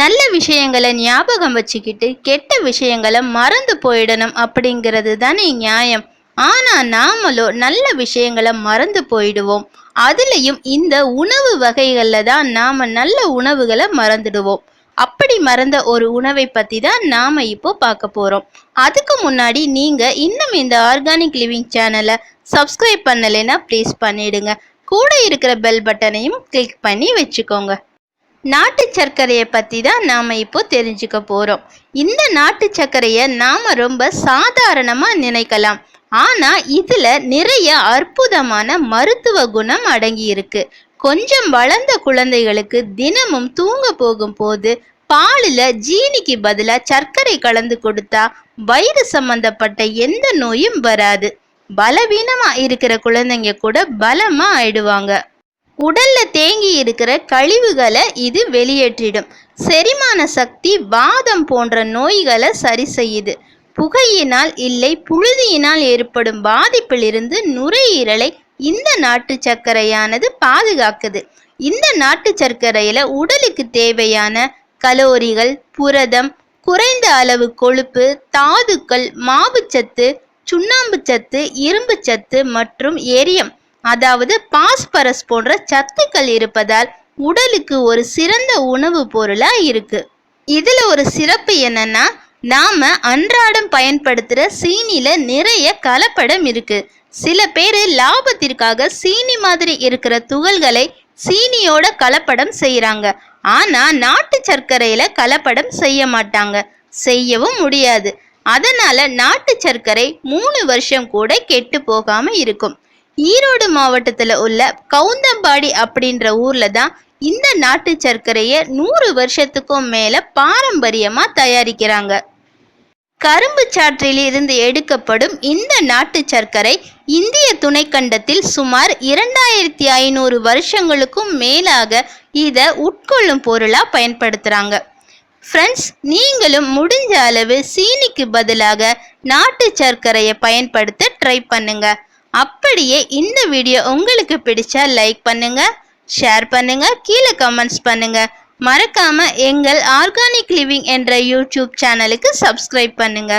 நல்ல விஷயங்களை ஞாபகம் வச்சுக்கிட்டு கெட்ட விஷயங்களை மறந்து போயிடணும் அப்படிங்கிறது தானே நியாயம். ஆனா நாமளோ நல்ல விஷயங்களை மறந்து போயிடுவோம். அதுலயும் இந்த உணவு வகைகள்ல தான் நாம நல்ல உணவுகளை மறந்துடுவோம். அப்படி மறந்த ஒரு உணவை பத்தி தான் நாம இப்போ பார்க்க போறோம். அதுக்கு முன்னாடி நீங்க இன்னும் இந்த ஆர்கானிக் லிவிங் சேனலை சப்ஸ்கிரைப் பண்ணலைன்னா ப்ளீஸ் பண்ணிடுங்க. கூட இருக்கிற பெல் பட்டனையும் கிளிக் பண்ணி வச்சுக்கோங்க. நாட்டு சர்க்கரையை பற்றி தான் நாம் இப்போ தெரிஞ்சுக்க போகிறோம் இந்த நாட்டு சர்க்கரையை நாம் ரொம்ப சாதாரணமாக நினைக்கலாம். ஆனால் இதில் நிறைய அற்புதமான மருத்துவ குணம் அடங்கி இருக்கு. கொஞ்சம் வளர்ந்த குழந்தைகளுக்கு தினமும் தூங்க போகும்போது பாலில் ஜீனிக்கு பதிலாக சர்க்கரை கலந்து கொடுத்தா வயிறு சம்பந்தப்பட்ட எந்த நோயும் வராது. பலவீனமாக இருக்கிற குழந்தைங்க கூட பலமாக ஆயிடுவாங்க. உடல்ல தேங்கி இருக்கிற கழிவுகளை இது வெளியேற்றிடும். செரிமான சக்தி வாதம் போன்ற நோய்களை சரி செய்யுது. புகையினால் இல்லை புழுதியினால் ஏற்படும் பாதிப்பிலிருந்து நுரையீரலை இந்த நாட்டு சர்க்கரையானது பாதுகாக்குது. இந்த நாட்டு சர்க்கரையில உடலுக்கு தேவையான கலோரிகள் புரதம் குறைந்த அளவு கொழுப்பு தாதுக்கள் மாவுச்சத்து சுண்ணாம்புச்சத்து இரும்புச்சத்து மற்றும் எரியம் அதாவது பாஸ்பரஸ் போன்ற சத்துக்கள் இருப்பதால் உடலுக்கு ஒரு சிறந்த உணவு பொருளா இருக்கு. இதுல ஒரு சிறப்பு என்னன்னா நாம அன்றாடம் பயன்படுத்துற சீனில நிறைய கலப்படம் இருக்கு. சில பேர் லாபத்திற்காக சீனி மாதிரி இருக்கிற துகள்களை சீனியோட கலப்படம் செய்யறாங்க ஆனா நாட்டு சர்க்கரையில கலப்படம் செய்ய மாட்டாங்க. செய்யவும் முடியாது. அதனால நாட்டு சர்க்கரை மூணு வருஷம் கூட கெட்டு போகாம இருக்கும். ஈரோடு மாவட்டத்தில் உள்ள கவுந்தம்பாடி அப்படின்ற ஊர்ல தான் இந்த நாட்டு சர்க்கரையை நூறு வருஷத்துக்கும் மேல பாரம்பரியமா தயாரிக்கிறாங்க. கரும்பு சாற்றில் இருந்து எடுக்கப்படும் இந்த நாட்டு சர்க்கரை இந்திய துணைக்கண்டத்தில் சுமார் இரண்டாயிரத்தி ஐநூறு வருஷங்களுக்கும் மேலாக இதை உட்கொள்ளும் பொருளாக பயன்படுத்துகிறாங்க ஃப்ரெண்ட்ஸ் நீங்களும் முடிஞ்ச அளவு சீனிக்கு பதிலாக நாட்டு சர்க்கரையை பயன்படுத்த ட்ரை பண்ணுங்கள் அப்படியே இந்த வீடியோ உங்களுக்கு பிடிச்சா லைக் பண்ணுங்க ஷேர் பண்ணுங்க கீழே கமெண்ட்ஸ் பண்ணுங்க. மறக்காம எங்கள் ஆர்கானிக் லிவிங் என்ற யூடியூப் சேனலுக்கு சப்ஸ்கிரைப் பண்ணுங்க.